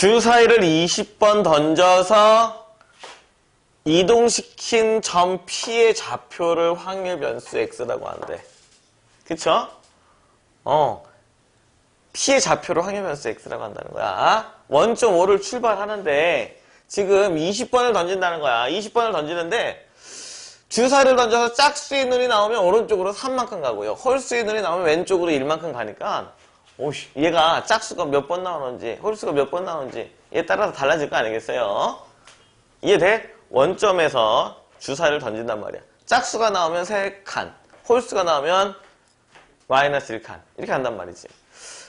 주사위를 20번 던져서 이동시킨 점 P의 좌표를 확률 변수 X라고 한대. 그쵸? 어. P의 좌표를 확률 변수 X라고 한다는 거야. 원점 5를 출발하는데 지금 20번을 던진다는 거야. 20번을 던지는데 주사를 던져서 짝수의 눈이 나오면 오른쪽으로 3만큼 가고요. 홀수의 눈이 나오면 왼쪽으로 1만큼 가니까 오씨 얘가 짝수가 몇 번 나오는지 홀수가 몇 번 나오는지 얘 따라서 달라질 거 아니겠어요? 이해돼? 원점에서 주사를 던진단 말이야. 짝수가 나오면 3칸, 홀수가 나오면 마이너스 1칸 이렇게 한단 말이지.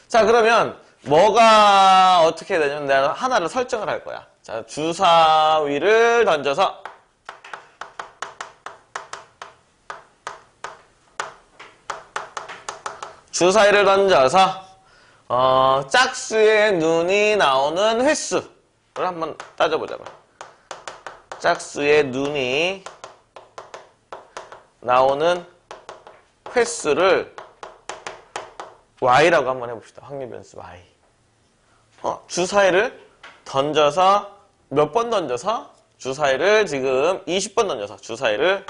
자 그러면 뭐가 어떻게 되냐면 내가 하나를 설정을 할 거야. 자 주사위를 던져서 주사위를 던져서 어, 짝수의 눈이 나오는 횟수를 한번 따져보자고. 짝수의 눈이 나오는 횟수를 y라고 한번 해봅시다. 확률 변수 y. 어, 주사위를 던져서 몇 번 던져서 주사위를 지금 20번 던져서 주사위를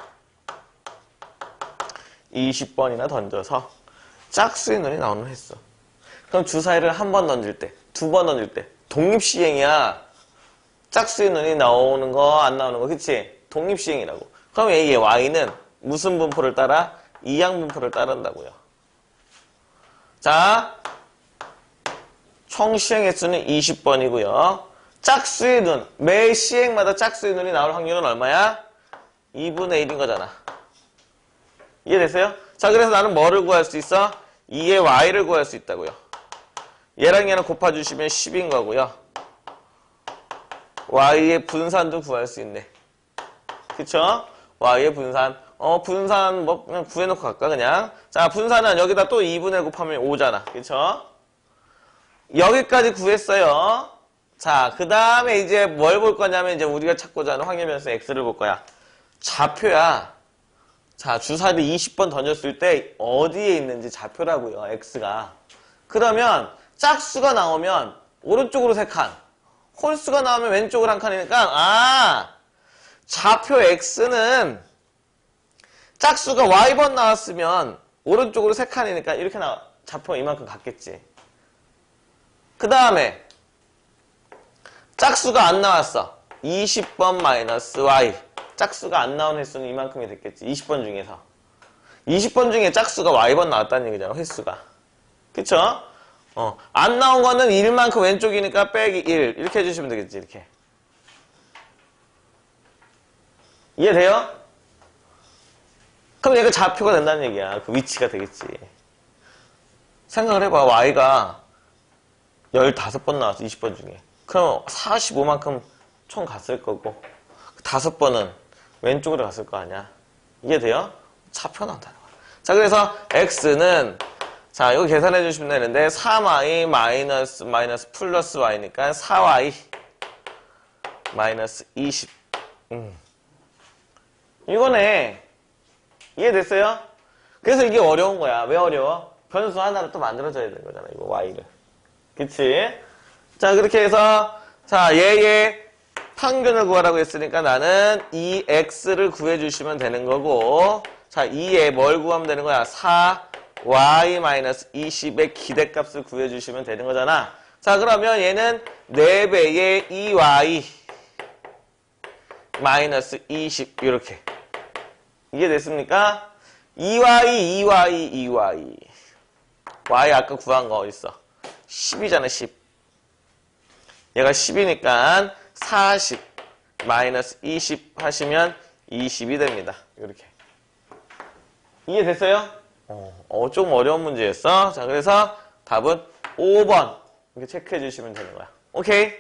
20번이나 던져서 짝수의 눈이 나오는 횟수. 그럼 주사위를 한 번 던질 때, 두 번 던질 때 독립시행이야. 짝수의 눈이 나오는 거, 안 나오는 거, 그치? 독립시행이라고. 그럼 이게 y는 무슨 분포를 따라? 이항 분포를 따른다고요. 자, 총 시행 횟수는 20번이고요. 짝수의 눈, 매 시행마다 짝수의 눈이 나올 확률은 얼마야? 2분의 1인 거잖아. 이해됐어요? 자, 그래서 나는 뭐를 구할 수 있어? 2의 y를 구할 수 있다고요. 얘랑 얘랑 곱해주시면 10인 거고요. y의 분산도 구할 수 있네. 그쵸? y의 분산. 어, 분산 뭐 그냥 구해놓고 갈까 그냥. 자, 분산은 여기다 또 2분의 곱하면 5잖아. 그쵸? 여기까지 구했어요. 자, 그 다음에 이제 뭘 볼 거냐면 이제 우리가 찾고자 하는 확률변수 x를 볼 거야. 좌표야. 자, 주사를 20번 던졌을 때 어디에 있는지 좌표라고요. x가. 그러면 짝수가 나오면 오른쪽으로 3칸, 홀수가 나오면 왼쪽으로 한 칸이니까 아 좌표 x는 짝수가 y번 나왔으면 오른쪽으로 3칸이니까 이렇게 나 좌표가 이만큼 갔겠지. 그 다음에 짝수가 안 나왔어. 20번 마이너스 y. 짝수가 안 나온 횟수는 이만큼이 됐겠지. 20번 중에서. 20번 중에 짝수가 y번 나왔다는 얘기잖아. 횟수가. 그쵸? 어, 안 나온 거는 1만큼 왼쪽이니까 빼기 1. 이렇게 해주시면 되겠지, 이렇게. 이해돼요? 그럼 얘가 좌표가 된다는 얘기야. 그 위치가 되겠지. 생각을 해봐. y가 15번 나왔어, 20번 중에. 그럼 45만큼 총 갔을 거고, 5번은 왼쪽으로 갔을 거 아니야. 이해돼요? 좌표 나온다는 거야. 자, 그래서 x는 자, 이거 계산해 주시면 되는데 3y 마이너스 마이너스 플러스 y니까 4y 마이너스 20. 음. 이거네. 이해됐어요? 그래서 이게 어려운 거야. 왜 어려워? 변수 하나를 또 만들어줘야 되는 거잖아. 이거 y를. 그치? 자, 그렇게 해서 자, 얘의 평균을 구하라고 했으니까 나는 이 x를 구해 주시면 되는 거고 자, 2에 뭘 구하면 되는 거야? 4 y-20의 기대값을 구해주시면 되는 거잖아. 자, 그러면 얘는 4배의 2y 마이너스 20 이렇게 이해됐습니까? 2y, 2y, 2y y 아까 구한 거 어딨어? 10이잖아, 10 얘가 10이니까 40 마이너스 20 하시면 20이 됩니다. 이렇게 이해됐어요? 어, 좀 어려운 문제였어. 자, 그래서 답은 5번. 이렇게 체크해 주시면 되는 거야. 오케이?